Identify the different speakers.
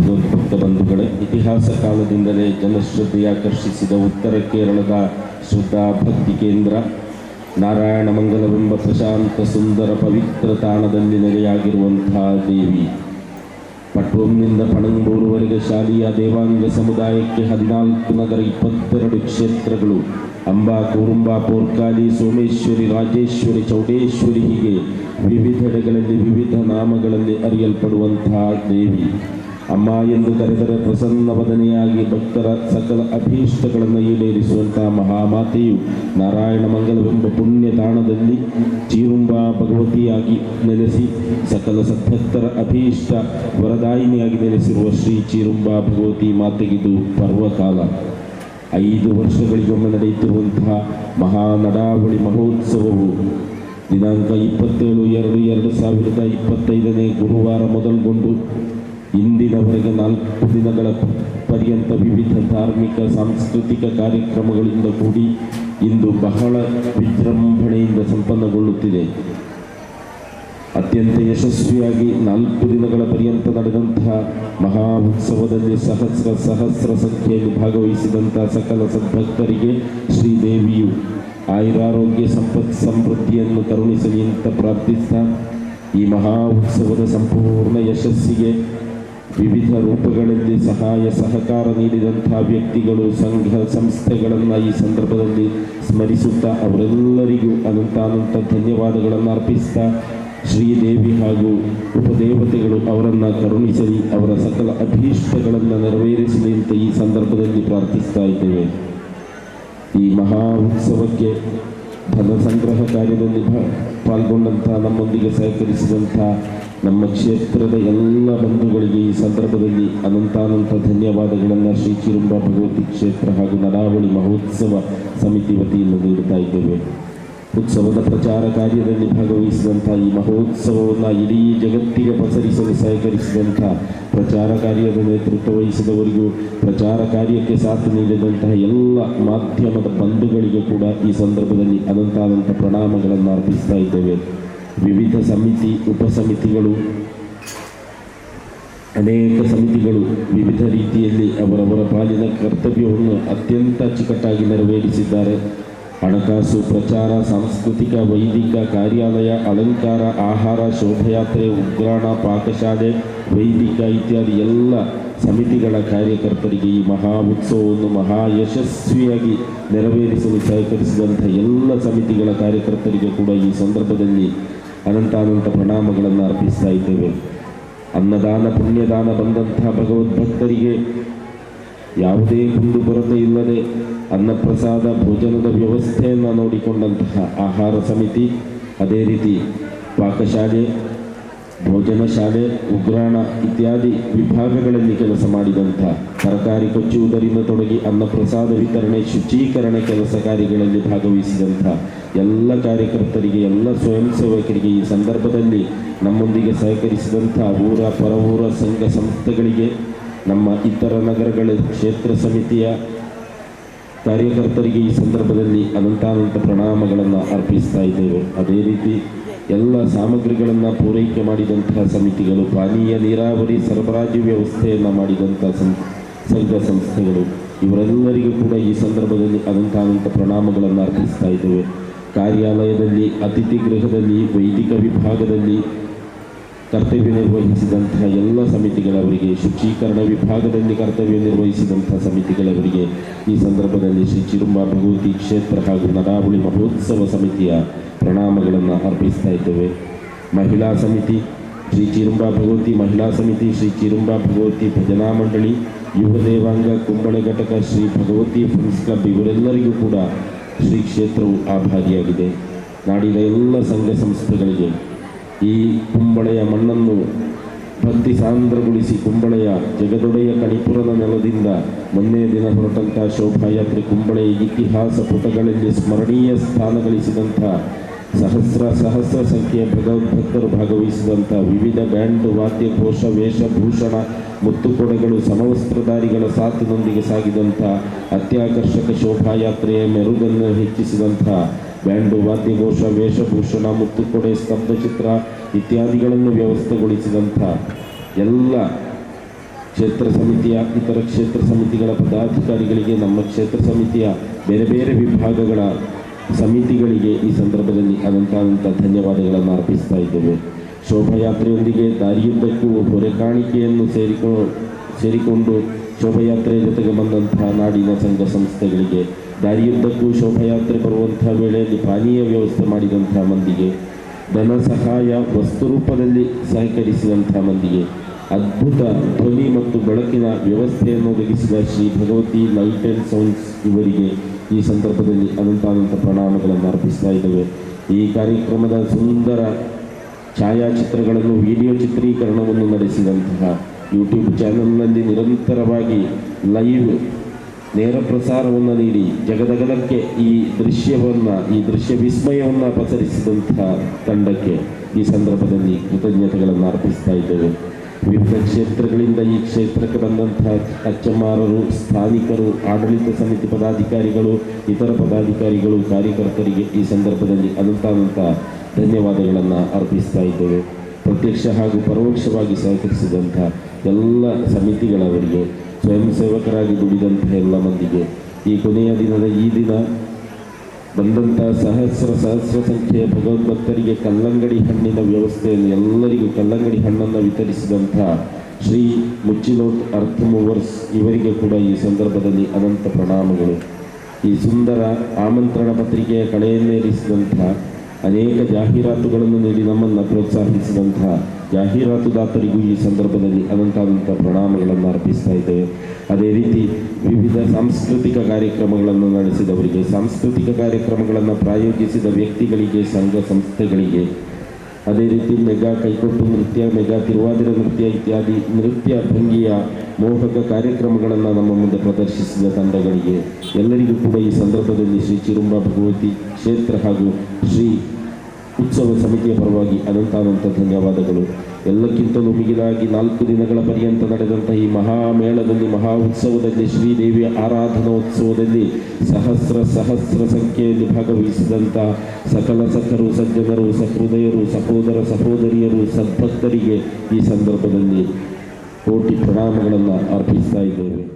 Speaker 1: ಭಕ್ತ ಬಂಧುಗಳೇ ಇತಿಹಾಸ ಕಾಲದಿಂದಲೇ ಜನಶ್ರದ್ಧೆಯ ಆಕರ್ಷಿಸಿದ ಉತ್ತರ ಕೇರಳದ ಶ್ರದ್ಧಾ ಭಕ್ತಿ ಕೇಂದ್ರ. ನಾರಾಯಣ ಮಂಗಲವೆಂಬ ಪ್ರಶಾಂತ ಸುಂದರ ಪವಿತ್ರ ತಾಣದಲ್ಲಿ ನೆಲೆಯಾಗಿರುವಂತಹ ದೇವಿ. ಪಟ್ವಂನಿಂದ ಪಣಂಬೂರುವರೆಗೆ ಶಾಲೆಯ ದೇವಾಂಗ ಸಮುದಾಯಕ್ಕೆ ಹದಿನಾಲ್ಕು ನಗರ ಇಪ್ಪತ್ತೆರಡು ಕ್ಷೇತ್ರಗಳು. ಅಂಬಾ, ಕೂರುಂಬಾ, ಪೋರ್ಕಾಲಿ, ಸೋಮೇಶ್ವರಿ, ರಾಜೇಶ್ವರಿ, ಚೌಡೇಶ್ವರಿ ಹೀಗೆ ವಿವಿಧೆಡೆಗಳಲ್ಲಿ ವಿವಿಧ ನಾಮಗಳಲ್ಲಿ ಅರಿಯಲ್ಪಡುವಂತಹ ದೇವಿ. ಅಮ್ಮ ಎಂದು ಕರೆದರೆ ಪ್ರಸನ್ನ ವದನೆಯಾಗಿ ಭಕ್ತರ ಸಕಲ ಅಭೀಷ್ಟಗಳನ್ನು ಈಡೇರಿಸುವಂತಹ ಮಹಾಮಾತೆಯು ನಾರಾಯಣ ಮಂಗಲವೆಂಬ ಪುಣ್ಯ ತಾಣದಲ್ಲಿ ಚೀರುಂಬಾ ಭಗವತಿಯಾಗಿ ನೆಲೆಸಿ ಸಕಲ ಸದ್ಭಕ್ತರ ಅಭೀಷ್ಟ ವರದಾಯಿನಿಯಾಗಿ ನೆಲೆಸಿರುವ ಶ್ರೀ ಚೀರುಂಬಾ ಭಗವತಿ ಮಾತೆಗಿದು ಪರ್ವಕಾಲ. ಐದು ವರ್ಷಗಳಿಗೊಮ್ಮೆ ನಡೆಯುತ್ತಿರುವಂತಹ ಮಹಾ ನಡಾವಳಿ ಮಹೋತ್ಸವವು ದಿನಾಂಕ ಇಪ್ಪತ್ತೇಳು ಎರಡು ಎರಡು ಸಾವಿರದ ಇಪ್ಪತ್ತೈದನೇ ಗುರುವಾರ ಮೊದಲುಗೊಂಡು ಇಂದಿನವರೆಗೆ ನಾಲ್ಕು ದಿನಗಳ ಪರ್ಯಂತ ವಿವಿಧ ಧಾರ್ಮಿಕ, ಸಾಂಸ್ಕೃತಿಕ ಕಾರ್ಯಕ್ರಮಗಳಿಂದ ಕೂಡಿ ಇಂದು ಬಹಳ ವಿಜೃಂಭಣೆಯಿಂದ ಸಂಪನ್ನಗೊಳ್ಳುತ್ತಿದೆ. ಅತ್ಯಂತ ಯಶಸ್ವಿಯಾಗಿ ನಾಲ್ಕು ದಿನಗಳ ಪರ್ಯಂತ ನಡೆದಂತಹ ಮಹಾ ಉತ್ಸವದಲ್ಲಿ ಸಹಸ್ರ ಸಹಸ್ರ ಸಂಖ್ಯೆಯಲ್ಲಿ ಭಾಗವಹಿಸಿದಂತಹ ಸಕಲ ಸದ್ಭಕ್ತರಿಗೆ ಶ್ರೀದೇವಿಯು ಆಯುರಾರೋಗ್ಯ ಸಂಪತ್ ಸಮೃದ್ಧಿಯನ್ನು ಕರುಣಿಸಲಿ ಅಂತ ಪ್ರಾರ್ಥಿಸ್ತಾ ಈ ಮಹಾ ಉತ್ಸವದ ಸಂಪೂರ್ಣ ಯಶಸ್ಸಿಗೆ ವಿವಿಧ ರೂಪಗಳಲ್ಲಿ ಸಹಾಯ ಸಹಕಾರ ನೀಡಿದಂಥ ವ್ಯಕ್ತಿಗಳು, ಸಂಘ, ಸಂಸ್ಥೆಗಳನ್ನು ಈ ಸಂದರ್ಭದಲ್ಲಿ ಸ್ಮರಿಸುತ್ತಾ ಅವರೆಲ್ಲರಿಗೂ ಅನಂತಾನಂತ ಧನ್ಯವಾದಗಳನ್ನು ಅರ್ಪಿಸ್ತಾ ಶ್ರೀದೇವಿ ಹಾಗೂ ಉಪದೇವತೆಗಳು ಅವರನ್ನು ಕರುಣಿಸಲಿ, ಅವರ ಸಕಲ ಅಭೀಷ್ಟಗಳನ್ನು ನೆರವೇರಿಸಲಿ ಅಂತ ಈ ಸಂದರ್ಭದಲ್ಲಿ ಪ್ರಾರ್ಥಿಸ್ತಾ ಇದ್ದೇವೆ. ಈ ಮಹಾ ಉತ್ಸವಕ್ಕೆ ಧನ ಸಂಗ್ರಹ ಕಾರ್ಯದಲ್ಲಿ ಪಾಲ್ಗೊಂಡಂಥ ನಮ್ಮೊಂದಿಗೆ ಸಹಕರಿಸಿದಂಥ ನಮ್ಮ ಕ್ಷೇತ್ರದ ಎಲ್ಲ ಬಂಧುಗಳಿಗೆ ಈ ಸಂದರ್ಭದಲ್ಲಿ ಅನಂತಾನಂತ ಧನ್ಯವಾದಗಳನ್ನು ಶ್ರೀ ಚಿರುಂಬ ಭಗವತಿ ಕ್ಷೇತ್ರ ಹಾಗೂ ನರಾವಳಿ ಮಹೋತ್ಸವ ಸಮಿತಿ ವತಿಯಿಂದ ನೀಡುತ್ತಾ ಇದ್ದೇವೆ. ಉತ್ಸವದ ಪ್ರಚಾರ ಕಾರ್ಯದಲ್ಲಿ ಭಾಗವಹಿಸಿದಂಥ ಈ ಮಹೋತ್ಸವವನ್ನು ಇಡೀ ಜಗತ್ತಿಗೆ ಪಸರಿಸಲು ಸಹಕರಿಸಿದಂಥ ಪ್ರಚಾರ ಕಾರ್ಯದ ನೇತೃತ್ವ ವಹಿಸಿದವರಿಗೂ ಪ್ರಚಾರ ಕಾರ್ಯಕ್ಕೆ ಸಾಥ್ ನೀಡಿದಂತಹ ಎಲ್ಲ ಮಾಧ್ಯಮದ ಬಂಧುಗಳಿಗೂ ಕೂಡ ಈ ಸಂದರ್ಭದಲ್ಲಿ ಅನಂತಾನಂತ ಪ್ರಣಾಮಗಳನ್ನು ಅರ್ಪಿಸ್ತಾ ಇದ್ದೇವೆ. ವಿವಿಧ ಸಮಿತಿ, ಉಪಸಮಿತಿಗಳು, ಅನೇಕ ಸಮಿತಿಗಳು ವಿವಿಧ ರೀತಿಯಲ್ಲಿ ಅವರವರ ಪಾಲಿನ ಕರ್ತವ್ಯವನ್ನು ಅತ್ಯಂತ ಅಚ್ಚುಕಟ್ಟಾಗಿ ನೆರವೇರಿಸಿದ್ದಾರೆ. ಹಣಕಾಸು, ಪ್ರಚಾರ, ಸಾಂಸ್ಕೃತಿಕ, ವೈದಿಕ, ಕಾರ್ಯಾಲಯ, ಅಲಂಕಾರ, ಆಹಾರ, ಶೋಭಯಾತ್ರೆ, ಉಗ್ರಾಣ, ಪಾಕಶಾಲೆ, ವೈದಿಕ ಇತ್ಯಾದಿ ಎಲ್ಲ ಸಮಿತಿಗಳ ಕಾರ್ಯಕರ್ತರಿಗೆ ಈ ಮಹಾ ಉತ್ಸವವನ್ನು ಮಹಾ ಯಶಸ್ವಿಯಾಗಿ ನೆರವೇರಿಸಲು ಸಹಕರಿಸಿದಂಥ ಎಲ್ಲ ಸಮಿತಿಗಳ ಕಾರ್ಯಕರ್ತರಿಗೆ ಕೂಡ ಈ ಸಂದರ್ಭದಲ್ಲಿ ಅನಂತಾನಂತ ಪ್ರಣಾಮಗಳನ್ನು ಅರ್ಪಿಸ್ತಾ ಇದ್ದೇವೆ. ಅನ್ನದಾನ, ಪುಣ್ಯದಾನ ಬಂದಂತಹ ಭಗವದ್ಭಕ್ತರಿಗೆ ಯಾವುದೇ ಕುಂದುಕೊರತೆ ಇಲ್ಲದೆ ಅನ್ನಪ್ರಸಾದ ಭೋಜನದ ವ್ಯವಸ್ಥೆಯನ್ನು ನೋಡಿಕೊಂಡಂತಹ ಆಹಾರ ಸಮಿತಿ, ಅದೇ ರೀತಿ ಪಾಕಶಾಲೆ, ಭೋಜನ ಶಾಲೆ, ಉಗ್ರಾಣ ಇತ್ಯಾದಿ ವಿಭಾಗಗಳಲ್ಲಿ ಕೆಲಸ ಮಾಡಿದಂಥ ತರಕಾರಿ ಕೊಚ್ಚುವುದರಿಂದ ತೊಡಗಿ ಅನ್ನಪ್ರಸಾದ ವಿತರಣೆ ಶುಚೀಕರಣ ಕೆಲಸ ಕಾರ್ಯಗಳಲ್ಲಿ ಭಾಗವಹಿಸಿದಂಥ ಎಲ್ಲ ಕಾರ್ಯಕರ್ತರಿಗೆ, ಎಲ್ಲ ಸ್ವಯಂ ಸೇವಕರಿಗೆ ಈ ಸಂದರ್ಭದಲ್ಲಿ ನಮ್ಮೊಂದಿಗೆ ಸಹಕರಿಸಿದಂಥ ಊರ ಪರವೂರ ಸಂಘ ಸಂಸ್ಥೆಗಳಿಗೆ, ನಮ್ಮ ಇತರ ನಗರಗಳ ಕ್ಷೇತ್ರ ಸಮಿತಿಯ ಕಾರ್ಯಕರ್ತರಿಗೆ ಈ ಸಂದರ್ಭದಲ್ಲಿ ಅನಂತಾನಂತ ಪ್ರಣಾಮಗಳನ್ನು ಅರ್ಪಿಸ್ತಾ ಇದ್ದೇವೆ. ಅದೇ ರೀತಿ ಎಲ್ಲ ಸಾಮಗ್ರಿಗಳನ್ನು ಪೂರೈಕೆ ಮಾಡಿದಂತಹ ಸಮಿತಿಗಳು, ಪಾನೀಯ ನೀರಾವರಿ ಸರಬರಾಜು ವ್ಯವಸ್ಥೆಯನ್ನು ಮಾಡಿದಂಥ ಸಂಘ ಸಂಸ್ಥೆಗಳು, ಇವರೆಲ್ಲರಿಗೂ ಕೂಡ ಈ ಸಂದರ್ಭದಲ್ಲಿ ಅನಂತಾನಂತ ಪ್ರಣಾಮಗಳನ್ನು ಅರ್ಪಿಸ್ತಾ ಇದ್ದೇವೆ. ಕಾರ್ಯಾಲಯದಲ್ಲಿ, ಅತಿಥಿ ಗೃಹದಲ್ಲಿ, ವೈದಿಕ ವಿಭಾಗದಲ್ಲಿ ಕರ್ತವ್ಯ ನಿರ್ವಹಿಸಿದಂತಹ ಎಲ್ಲ ಸಮಿತಿಗಳವರಿಗೆ, ಶುಚೀಕರಣ ವಿಭಾಗದಲ್ಲಿ ಕರ್ತವ್ಯ ನಿರ್ವಹಿಸಿದಂತಹ ಸಮಿತಿಗಳವರಿಗೆ ಈ ಸಂದರ್ಭದಲ್ಲಿ ಶ್ರೀ ಚಿರುಂಬ ಭಗವತಿ ಕ್ಷೇತ್ರ ಹಾಗೂ ನರಾವಳಿ ಮಹೋತ್ಸವ ಸಮಿತಿಯ ಪ್ರಣಾಮಗಳನ್ನು ಅರ್ಪಿಸ್ತಾ ಇದ್ದೇವೆ. ಮಹಿಳಾ ಸಮಿತಿ, ಶ್ರೀ ಚಿರುಂಬಾ ಭಗವತಿ ಮಹಿಳಾ ಸಮಿತಿ, ಶ್ರೀ ಚಿರುಂಬಾ ಭಗವತಿ ಭಜನಾ ಮಂಡಳಿ, ಯುವ ದೇವಾಂಗ ಕುಂಬಳ ಘಟಕ, ಶ್ರೀ ಭಗವತಿ ಫ್ರೆಂಡ್ಸ್ ಕ್ಲಬ್ ಇವರೆಲ್ಲರಿಗೂ ಕೂಡ ಶ್ರೀ ಕ್ಷೇತ್ರವು ಆಭಾರಿಯಾಗಿದೆ. ನಾಡಿನ ಎಲ್ಲ ಸಂಘ ಸಂಸ್ಥೆಗಳಿಗೆ ಈ ಕುಂಬಳೆಯ ಮಣ್ಣನ್ನು ಭಕ್ತಿ ಸಾಂದ್ರಗೊಳಿಸಿ ಕುಂಬಳೆಯ ಜಗದೊಡೆಯ ಕಣಿಪುರದ ನೆಲದಿಂದ ಮೊನ್ನೆ ದಿನ ಹೊರಟಂತಹ ಶೋಭಾಯಾತ್ರೆ ಕುಂಬಳೆಯ ಇತಿಹಾಸ ಪುಟಗಳಲ್ಲಿ ಸ್ಮರಣೀಯ ಸ್ಥಾನ ಗಳಿಸಿದಂಥ ಸಹಸ್ರ ಸಹಸ್ರ ಸಂಖ್ಯೆಯ ಭಗವದ್ಭಕ್ತರು ಭಾಗವಹಿಸಿದಂಥ ವಿವಿಧ ಬ್ಯಾಂಡ್ ವಾದ್ಯ ಕೋಶ ವೇಷಭೂಷಣ ಮುತ್ತುಕೊಡೆಗಳು ಸಮವಸ್ತ್ರಧಾರಿಗಳ ಸಾಥಿನೊಂದಿಗೆ ಸಾಗಿದಂಥ ಅತ್ಯಾಕರ್ಷಕ ಶೋಭಾಯಾತ್ರೆಯ ಮೆರುಗನ್ನು ಹೆಚ್ಚಿಸಿದಂಥ ಬ್ಯಾಂಡು, ವಾದ್ಯಘೋಷ, ವೇಷಭೂಷಣ ಮುತ್ತುಕೊಡೆ ಸ್ತಬ್ಧಚಿತ್ರ ಇತ್ಯಾದಿಗಳನ್ನು ವ್ಯವಸ್ಥೆಗೊಳಿಸಿದಂಥ ಎಲ್ಲ ಕ್ಷೇತ್ರ ಸಮಿತಿಯ ಇತರ ಕ್ಷೇತ್ರ ಸಮಿತಿಗಳ ಪದಾಧಿಕಾರಿಗಳಿಗೆ, ನಮ್ಮ ಕ್ಷೇತ್ರ ಸಮಿತಿಯ ಬೇರೆ ಬೇರೆ ವಿಭಾಗಗಳ ಸಮಿತಿಗಳಿಗೆ ಈ ಸಂದರ್ಭದಲ್ಲಿ ಅನಂತಾನಂತ ಧನ್ಯವಾದಗಳನ್ನು ಅರ್ಪಿಸ್ತಾ ಇದ್ದೇವೆ. ಶೋಭಾಯಾತ್ರೆಯೊಂದಿಗೆ ದಾರಿಯುದ್ದಕ್ಕೂ ಹೊರೆಕಾಣಿಕೆಯನ್ನು ಸೇರಿಕೊ, ಸೇರಿಕೊಂಡು ಶೋಭಾಯಾತ್ರೆಯ ಜೊತೆಗೆ ಬಂದಂತಹ ನಾಡಿನ ಸಂಘ ಸಂಸ್ಥೆಗಳಿಗೆ ದಾರಿಯುದ್ದಕ್ಕೂ ಶೋಭಾಯಾತ್ರೆ ಬರುವಂತಹ ವೇಳೆಯಲ್ಲಿ ಪಾನೀಯ ವ್ಯವಸ್ಥೆ ಮಾಡಿದಂತಹ ಮಂದಿಗೆ, ಧನ ಸಹಾಯ ವಸ್ತು ರೂಪದಲ್ಲಿ ಸಹಕರಿಸಿದಂತಹ ಮಂದಿಗೆ, ಅದ್ಭುತ ಧ್ವನಿ ಮತ್ತು ಬೆಳಕಿನ ವ್ಯವಸ್ಥೆಯನ್ನು ಒದಗಿಸಿದ ಶ್ರೀ ಭಗವತಿ ಲೈಟ್ ಸೌಂಡ್ಸ್ ಇವರಿಗೆ ಈ ಸಂದರ್ಭದಲ್ಲಿ ಅನಂತಾನಂತ ಪ್ರಣಾಮಗಳನ್ನು ಅರ್ಪಿಸ್ತಾ ಇದ್ದೇವೆ. ಈ ಕಾರ್ಯಕ್ರಮದ ಸುಂದರ ಛಾಯಾಚಿತ್ರಗಳನ್ನು, ವಿಡಿಯೋ ಚಿತ್ರೀಕರಣವನ್ನು ನಡೆಸಿದಂತಹ ಯೂಟ್ಯೂಬ್ ಚಾನೆಲ್ನಲ್ಲಿ ನಿರಂತರವಾಗಿ ಲೈವ್ ನೇರ ಪ್ರಸಾರವನ್ನು ನೀಡಿ ಜಗದಗಲಕ್ಕೆ ಈ ದೃಶ್ಯವನ್ನು, ಈ ದೃಶ್ಯ ವಿಸ್ಮಯವನ್ನು ಪಸರಿಸಿದಂತಹ ತಂಡಕ್ಕೆ ಈ ಸಂದರ್ಭದಲ್ಲಿ ಕೃತಜ್ಞತೆಗಳನ್ನು ಅರ್ಪಿಸ್ತಾ ಇದ್ದೇವೆ. ವಿವಿಧ ಕ್ಷೇತ್ರಗಳಿಂದ ಈ ಕ್ಷೇತ್ರಕ್ಕೆ ಬಂದಂತಹ ಅಚ್ಚಮಾರರು, ಸ್ಥಾನಿಕರು, ಆಡಳಿತ ಸಮಿತಿ ಪದಾಧಿಕಾರಿಗಳು, ಇತರ ಪದಾಧಿಕಾರಿಗಳು, ಕಾರ್ಯಕರ್ತರಿಗೆ ಈ ಸಂದರ್ಭದಲ್ಲಿ ಅನಂತಾನಂತ ಧನ್ಯವಾದಗಳನ್ನು ಅರ್ಪಿಸ್ತಾ ಇದ್ದೇವೆ. ಪ್ರತ್ಯಕ್ಷ ಹಾಗೂ ಪರೋಕ್ಷವಾಗಿ ಸಹಕರಿಸಿದಂಥ ಎಲ್ಲ ಸಮಿತಿಗಳವರಿಗೆ ಸ್ವಯಂ ಸೇವಕರಾಗಿ ದುಡಿದಂತಹ ಎಲ್ಲ ಮಂದಿಗೆ ಈ ಕೊನೆಯ ದಿನದ ಈ ದಿನ ಬಂದಂಥ ಸಹಸ್ರ ಸಹಸ್ರ ಸಂಖ್ಯೆಯ ಭಗವದ್ಭಕ್ತರಿಗೆ ಕಲ್ಲಂಗಡಿ ಹಣ್ಣಿನ ವ್ಯವಸ್ಥೆಯನ್ನು ಎಲ್ಲರಿಗೂ ಕಲ್ಲಂಗಡಿ ಹಣ್ಣನ್ನು ವಿತರಿಸಿದಂಥ ಶ್ರೀ ಮುಚ್ಚಿನೋಟ್ ಅರ್ಥ ಮೂವರ್ಸ್ ಇವರಿಗೆ ಕೂಡ ಈ ಸಂದರ್ಭದಲ್ಲಿ ಅನಂತ ಪ್ರಣಾಮಗಳು. ಈ ಸುಂದರ ಆಮಂತ್ರಣ ಪತ್ರಿಕೆಯ ಕಳೆಯನ್ನೇರಿಸಿದಂತಹ ಅನೇಕ ಜಾಹೀರಾತುಗಳನ್ನು ನೀಡಿ ನಮ್ಮನ್ನು ಪ್ರೋತ್ಸಾಹಿಸಿದಂಥ ಜಾಹೀರಾತುದಾತರಿಗೂ ಈ ಸಂದರ್ಭದಲ್ಲಿ ಅನಂತಾನಂತ ಪ್ರಣಾಮಗಳನ್ನು ಅರ್ಪಿಸ್ತಾ ಇದ್ದೇವೆ. ಅದೇ ರೀತಿ ವಿವಿಧ ಸಾಂಸ್ಕೃತಿಕ ಕಾರ್ಯಕ್ರಮಗಳನ್ನು ನಡೆಸಿದವರಿಗೆ, ಸಾಂಸ್ಕೃತಿಕ ಕಾರ್ಯಕ್ರಮಗಳನ್ನು ಪ್ರಾಯೋಜಿಸಿದ ವ್ಯಕ್ತಿಗಳಿಗೆ, ಸಂಘ ಸಂಸ್ಥೆಗಳಿಗೆ, ಅದೇ ರೀತಿ ಮೆಗಾ ಕೈಕೊಟ್ಟು ನೃತ್ಯ, ಮೆಗಾ ತಿರುವಾದಿರ ನೃತ್ಯ ಇತ್ಯಾದಿ ನೃತ್ಯ ಭಂಗಿಯ ಮೋಹಕ ಕಾರ್ಯಕ್ರಮಗಳನ್ನು ನಮ್ಮ ಮುಂದೆ ಪ್ರದರ್ಶಿಸಿದ ತಂಡಗಳಿಗೆ ಎಲ್ಲರಿಗೂ ಕೂಡ ಈ ಸಂದರ್ಭದಲ್ಲಿ ಶ್ರೀ ಚಿರುಂಬ ಭಗವತಿ ಕ್ಷೇತ್ರ ಹಾಗೂ ಶ್ರೀ ಉತ್ಸವ ಸಮಿತಿಯ ಪರವಾಗಿ ಅನಂತಾನಂತ ಧನ್ಯವಾದಗಳು. ಎಲ್ಲಕ್ಕಿಂತಲೂ ಮಿಗಿಲಾಗಿ ನಾಲ್ಕು ದಿನಗಳ ಪರ್ಯಂತ ನಡೆದಂತಹ ಈ ಮಹಾಮೇಳದಲ್ಲಿ ಮಹಾ ಉತ್ಸವದಲ್ಲಿ ಶ್ರೀದೇವಿಯ ಆರಾಧನೋತ್ಸವದಲ್ಲಿ ಸಹಸ್ರ ಸಹಸ್ರ ಸಂಖ್ಯೆಯಲ್ಲಿ ಭಾಗವಹಿಸಿದಂಥ ಸಕಲ ಸಖರು ಸಜ್ಜನರು, ಸಹೃದಯರು, ಸಹೋದರ ಸಹೋದರಿಯರು, ಸದ್ಭಕ್ತರಿಗೆ ಈ ಸಂದರ್ಭದಲ್ಲಿ ಕೋಟಿ ಪ್ರಣಾಮಗಳನ್ನು ಅರ್ಪಿಸ್ತಾ ಇದ್ದೇವೆ.